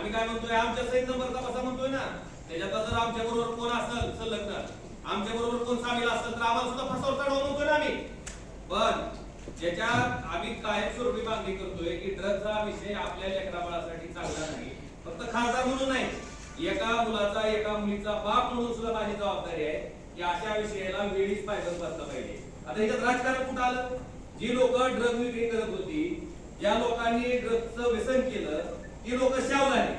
आम्ही काय म्हणतोय? आमच्या सहित नंबरचा तपासा म्हणतोय ना? त्याच्यात जर आमच्या बरोबर कोण असेल संलग्न आमच्या बरोबर कोण सामील असेल तर आम्हाला सुद्धा फसवता चढवा म्हणतोय ना आम्ही? पण ज्याच्यात आम्ही कायमस्वरूपी मागणी करतोय की ड्रगचा विषय आपल्या लेकराबाळासाठी चांगला नाही. फक्त खासदार म्हणून नाही. एका मुलाचा एका मुलीचा बाप म्हणून सुद्धा माझी जबाबदारी आहे की अशा विषयाला वेळीच पायदल बसला पाहिजे. आता याच्यात राजकारण कुठं आलं? जी लोक ड्रग विक्री करत होती ज्या लोकांनी ड्रगचं व्यसन केलं ती लोक शाव झाली.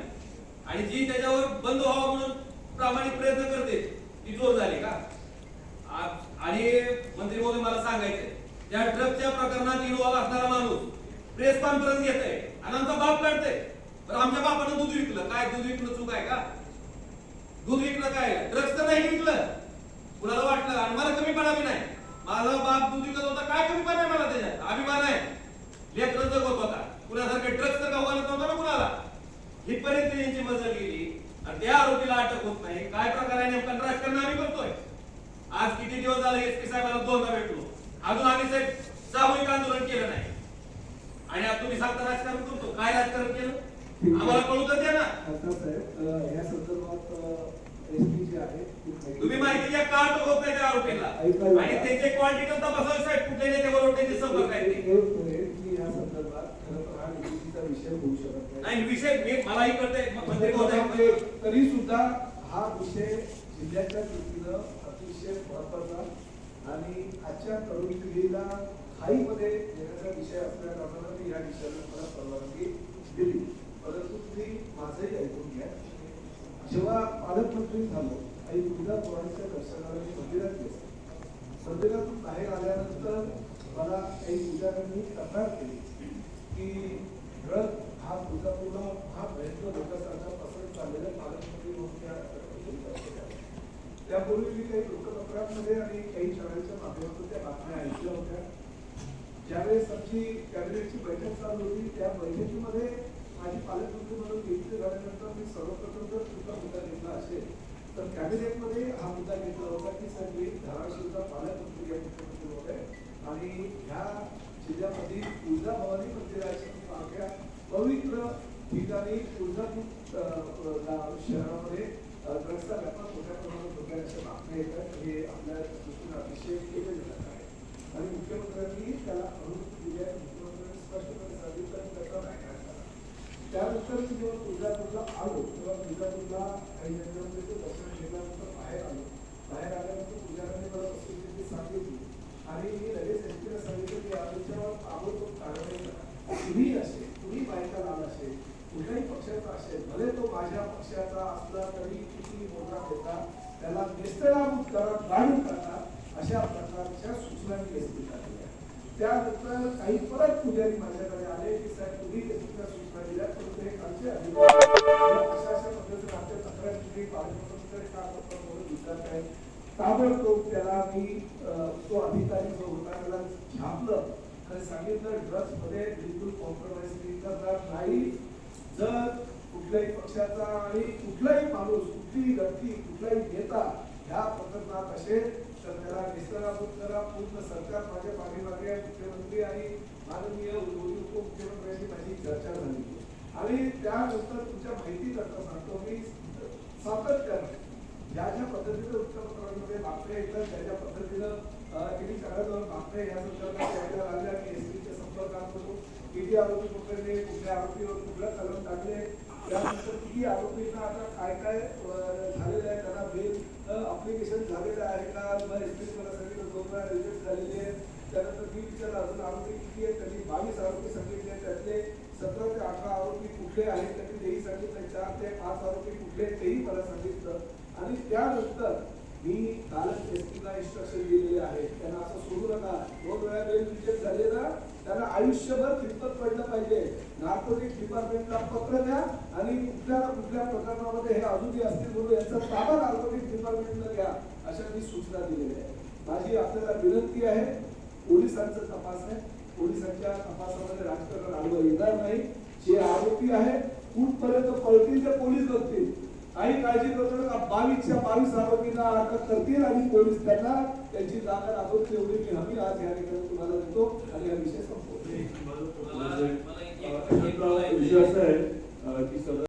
आणि जी त्याच्यावर बंद व्हावं म्हणून प्रामाणिक प्रयत्न करते ती चोर झाली का? आणि मंत्री महोदय मला सांगायचे त्या ड्रगच्या प्रकरणात इन्व्हॉल्व असणारा माणूस प्रेस कॉन्फरन्स घेत आहे आणि आमचा बाप काढतोय तर आमच्या बापानं दूध विकलं. काय दूध विकणं चूक आहे का? दूध विकलं काय ड्रग्स तर नाही विकलं. कुणाला वाटलं? आणि मला कमीपणा बी नाही. माझा बाप दूध विकत होता. काय कमीपणा आहे मला त्याच्यात? अभिमान आहे लेकरं जगत होता कुणासारखे ड्रग्स तर गावाला नव्हता ना कुणाला हितपर्यंत यांची मजल गेली आणि त्या आरोपीला अटक होत नाही काय प्रकार आहे नेमका आणि राजकारण आम्ही करतोय आज किती दिवस झाले एस पी साहेबांना दोनदा भेटलो? अजून आम्ही साहेब सामूहिक आंदोलन केलं नाही. आणि आता तुम्ही सांगता राजकारण करतो. काय राजकारण केलं? आम्हाला कळू तर द्या ना. या संदर्भात तुम्ही माहिती द्या का होत नाही त्या आरोपीला? आणि त्यांचे क्वांटिटी तपासावे साहेब. कुठल्या नेत्याबरोबर त्यांचे संपर्क आहेत या संदर्भात खरं तर हा निवडणुकीचा विषय होऊ शकत नाही. विषय मलाही कळतंय. मंत्री महोदय तरी सुद्धा हा विषय जिल्ह्याच्या दृष्टीनं अतिशय महत्त्वाचा आणि आजच्या तरुण पिढीला खाईमध्ये येण्याचा विषय असल्या कारणानं मी या विषयाला मला परवानगी दिली. परंतु तुम्ही माझंही ऐकून घ्या. जेव्हा पालकमंत्री झालो आई दुर्गा पोरांच्या दर्शनाला मी मंदिरात गेलो. मंदिरातून बाहेर आल्यानंतर मला काही पूजाऱ्यांनी तक्रार केली की ड्रग हा तुळजापूरला हा भयंकर लोकांचा पसरत चाललेला पालकमंत्री म्हणून त्या चर्चेत आले. त्यापूर्वी मी काही लोकपत्रांमध्ये आणि काही चॅनलच्या माध्यमातून त्या बातम्या ऐकल्या होत्या. ज्यावेळेस आमची कॅबिनेटची बैठक चालू होती त्या बैठकीमध्ये माझी पालकमंत्री म्हणून नियुक्ती झाल्यानंतर मी सर्वप्रथम जर तुमचा मुद्दा घेतला असेल तर कॅबिनेटमध्ये हा मुद्दा घेतला होता की सर मी धाराशिवचा पालकमंत्री या मुख्यमंत्री होते आणि ह्या ठिकाणी तुळजापूर शहरामध्ये अ, ड्रग्सचा व्यापार मोठ्या प्रमाणात होत आहे अशा बातम्या येतात. हे आपल्या दृष्टीने अतिशय खेदजनक आहे. आणि मुख्यमंत्र्यांनी त्याला अनुमती दिली आहे मुख्यमंत्र्यांनी स्पष्टपणे सांगितलं की त्याचा नाही करायचा. त्यानंतर मी जेव्हा तुळजापूरला आलो तेव्हा तुळजापूरला काही जणांमध्ये दर्शन घेतल्यानंतर बाहेर आलो बाहेर आल्यानंतर पुजाऱ्यांनी मला वस्तुस्थिती सांगितली आणि मी लगेच एसपीला सांगितलं की आमच्यावर ताबडतोब कारवाई करा तुम्ही असेल तुम्ही बायका लाल असेल कुठल्याही पक्षाचा असेल भले तो माझ्या पक्षाचा असला तरी किती मोठा होता त्याला निस्तराभूत करत गाडून टाका अशा प्रकारच्या सूचना मी घेतली दिल्या त्यानंतर काही परत पुजारी माझ्याकडे आले की साहेब तुम्ही त्या सूचना दिल्या पण ते आमचे अधिकारी अशा अशा पद्धतीने आमच्या तक्रार तुम्ही पालकमंत्र्यांकडे का करता म्हणून विचारत आहे ताबडतोब त्याला मी तो अधिकारी जो होता त्याला छापलं आणि सांगितलं ड्रग्समध्ये बिलकुल कॉम्प्रोमाइज करणार नाही. जर कुठल्याही पक्षाचा आणि कुठलाही माणूस कुठलीही व्यक्ती कुठलाही नेता ह्या प्रकरणात असेल तर त्याला निस्तराभूत करा पूर्ण सरकार माझ्या पाठीमागे मुख्यमंत्री आणि माननीय उपमुख्यमंत्र्यांची माझी चर्चा झाली. आणि त्यानंतर तुमच्या माहिती करता सांगतो मी सातत्यानं ज्या ज्या पद्धतीनं वृत्तपत्रांमध्ये बातम्या येतात त्या ज्या पद्धतीनं अं, किती सगळ्याजवळ बातम्या या संदर्भात यायला लागल्या की एसपीच्या संपर्कात होतो किती आरोपी पकडले कुठल्या आरोपीवर कुठला कलम टाकले त्यानंतर किती आरोपींना आता काय काय झालेलं आहे त्यांना बेल अप्लिकेशन झालेलं आहे का? एस पी मला सांगितलं दोन वेळा रिजेक्ट झालेले आहेत. त्यानंतर मी विचारलं अजून आरोपी किती आहेत? त्यांनी बावीस आरोपी सांगितले त्यातले सतरा ते अठरा आरोपी कुठले आहेत? त्यांनी तेही सांगितलं. चार ते पाच आरोपी कुठले तेही मला सांगितलं. आणि त्यानंतर मी कालच एसपीला इन्स्ट्रक्शन दिलेले आहे. त्यांना असं सोडू नका दोन वेळा बेल रिजेक्ट झाले ना त्यांना आयुष्यभर खितपत पडलं पाहिजे नार्कोटिक डिपार्टमेंटला पत्र द्या आणि कुठल्या ना कुठल्या प्रकरणामध्ये हे अजूनही असतील म्हणून याचा ताबा नार्कोटिक डिपार्टमेंटला घ्या अशा मी सूचना दिलेल्या आहेत. माझी आपल्याला विनंती आहे पोलिसांचा तपास आहे. पोलिसांच्या तपासामध्ये राजकारण आडवं येणार नाही. जे आरोपी आहे कुठपर्यंत पळतील ते पोलीस बघतील. काही काळजी करू नका बावीसच्या बावीस आरोपींना अटक करतील आणि पोलीस त्यांना त्यांची जागा दाखवतील एवढी मी हमी आज या ठिकाणी तुम्हाला देतो आणि हा विषय संपवतो विषय असा आहे की सगळं